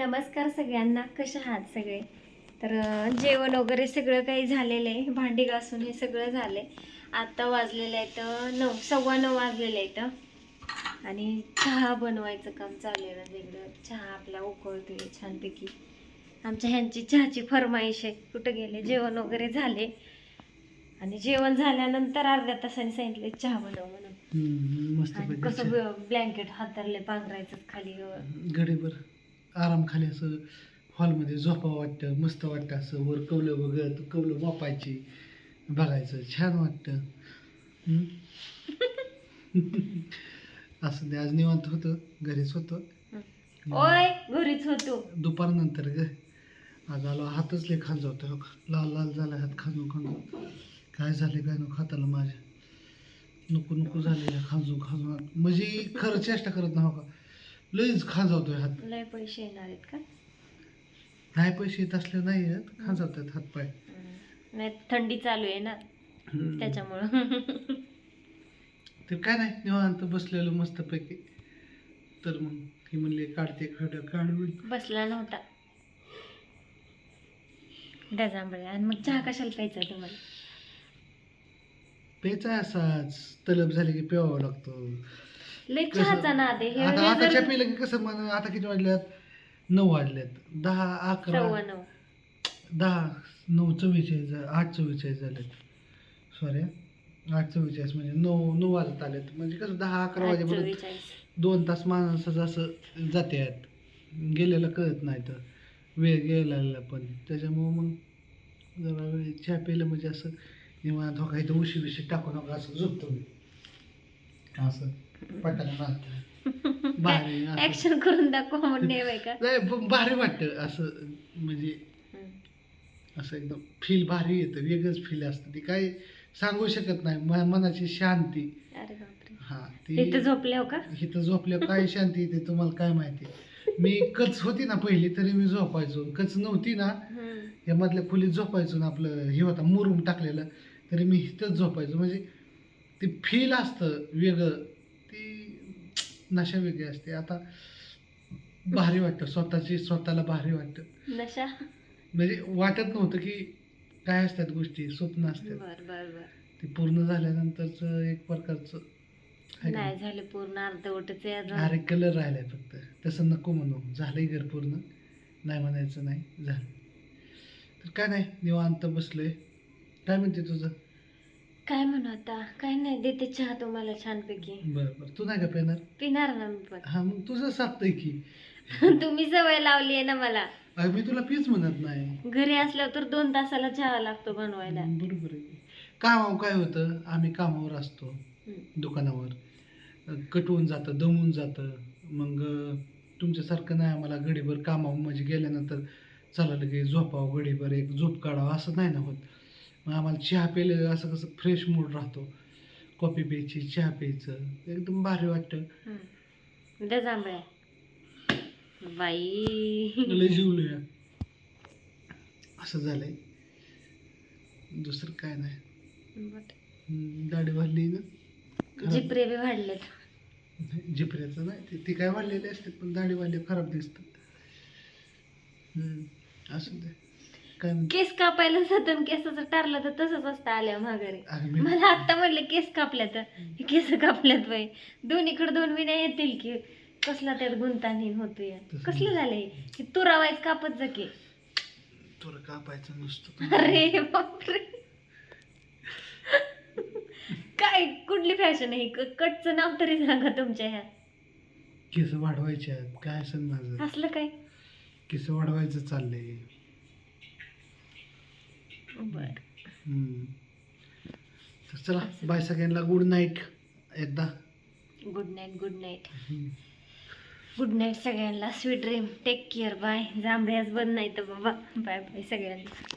नमस्कार सगळ्यांना कशा आहात सगळे? तर जेवण वगैरे सगळं काही झालेलं आहे भांडी घासून हे सगळं झालंय. आत्ता वाजलेलं आहे तर नऊ सव्वा नऊ वाजलेलं आहे तर. आणि चहा बनवायचं काम चालू आहे ना वेगळं. चहा आपला उकळतोय छानपैकी. आमच्या ह्यांची चहाची फरमाईश आहे. कुठं गेले? जेवण वगैरे झाले. आणि जेवण झाल्यानंतर अर्ध्या तासाने सांगितले चहा बनव म्हणून. कसं ब्लँकेट हातरले पांघरायचं खाली. गडीभर आराम खाली असं हॉलमध्ये झोपावं वाटतं मस्त वाटतं असं. वर कवलं बघत कवलं वापायची बघायचं. छान वाटतं? असं ते आज निवांत होतं. घरीच होतं. ओय घरीच होतो. दुपारनंतर ग. आज आलो हातच लय खांजवतो हो का. लाल लाल झाला हात खांजू खांजू काय झाले काय नको हाताला माझ्या. नको नको झाले खांजू खांजू म्हणजे खरं चेष्टा करत ना हो का? लईच खांजवतोय हात. लय पैसे येणार आहेत का? नाही पैसे येत असले नाही आहेत खांजवतात हात पाय. नाही थंडी चालू आहे ना. त्याच्यामुळं. ते काय नाही निवांत बसलेलो मस्तपैकी. तर मग ही म्हणली काढते खड काढून. बसला नव्हता. जांभळे आणि मग चहा कशाला प्यायचा तुम्हाला? प्यायचा असाच. तलब झाली की प्यावा लागतो. लय? चहाचा नाद आहे हे- आता हे आता जर- पिलं की कसं म्हण आता किती वाजल्यात नऊ वाजल्यात दहा अकरा सव्वा नऊ. दहा नऊ चव्वेचाळीस झा- आठ चव्वेचाळीस झालेत. सॉरी आठ चव्वेचाळीस म्हणजे नऊ नऊ वाजत आलेत. म्हणजे कसं दहा अकरा आठ वाजेपर्यंत चव्वेचाळीस. दोन तास माणसाचं असं जाते आहेत. गेलेलं कळत नाही तर. वेळ गेलेला पण. त्याच्यामुळं मग जरा वेळ चहा पिलं म्हणजे असं निवांत हो काही तर उशी बिशी टाकू नका असं झोपतो मी. असं. पटाला भारी असं. ऍक्शन करून दाखवा म्हणणे का? नाही पण भारी वाटतं असं म्हणजे. असं एकदम फील भारी येतं वेगळंच फील असतं. ती काही सांगू शकत नाही. म- मनाची शांती. अरे बापरे. हा इथं ती झोपले हो का? इथं झोपल्यावर काय शांती येते तुम्हाला काय माहिती? मी कच होती ना पहिली तरी मी झोपायचो. कच नव्हती ना हम्म. या मधल्या खोलीत झोपायचो ना आपलं हे होता मुरुम टाकलेलं तरी मी इथंच झोपायचो. म्हणजे ते फील असतं वेगळं. नशा वेगळी असते. आता भारी वाटतं. स्वतःची स्वतःला भारी वाटतं. नशा? म्हणजे वाटत नव्हतं की काय असतात गोष्टी स्वप्न असतात. बर बर बर. ते पूर्ण झाल्यानंतरच एक प्रकारचं आहे का नाही? झाले पूर्ण अर्धवटच आहे अजून. अरे कलर राहिलाय फक्त. तसं नको म्हणू. झालंय घर पूर्ण. नाही म्हणायचं नाही झालं. तर काय नाही निवांत बसलोय. काय म्हणते तुझं? काय म्हणू आता? काय नाही देते चहा तुम्हाला छानपैकी. बरं बरं. तू नाही का पेणार? पिणार ना मी पण. हा मग तुझं साधतंय की. तुम्ही सवय लावली आहे ना मला. अरे मी तुला पीच म्हणत नाही. घरी असल्यावर तर दोन तासाला चहा लागतो बनवायला. बरोबर आहे. कामावर काय होतं? आम्ही कामावर असतो हम्म. दुकानावर. कटवून जातं दमून जातं. मग अ, तुमच्यासारखं नाही आम्हाला गडीभर कामावर म्हणजे गेल्यानंतर चला लगे झोपावं गडीभर एक झोप काढावं असं नाही ना होत. मग आम्हाला चहा प्यायलं असं कसं फ्रेश मूड राहतो. कॉफी प्यायची चहा प्यायचं. एकदम भारी वाटतं. द्या जांभळ्या. बाई. लय जीवलूया. असं झालंय. दुसरं काय नाही. हम्म, दाढी वाढली ना? जिपरे बी वाढलेत. जिपऱ्याचं नाही ते- ती काय वाढलेली असते पण दाढी वाढली खराब दिसतं हम्म, असू दे. केस कापायला जातं केसाचं टारलं तर तसंच असतं आल्या माघारी. मला आता म्हणले केस कापल्या तर हे केस कापल्यात बाई. दोन्हीकडे दोन विण्या येतील की कसला त्यात गुंतानीन होतोय. तसं कसलं झालंय? की तुरावायच कापत जा की. तुला कापायचं नसतं अरे बापरे. काय कुठली फॅशन आहे? क- कटचं नाव तरी सांगा तुमच्या ह्या. केस वाढवायचे आहेत काय असेल माझं? असलं काय? केस वाढवायचं चाललंय. बर. हम्म. तर चला बाय सगळ्यांना. गुड नाईट एकदा. गुड नाईट गुड नाईट हम्म. गुड नाईट सगळ्यांना. Sweet dream take care bye जांभळ्याच बंद नाही तर बाबा. बाय बाय सगळ्यांना.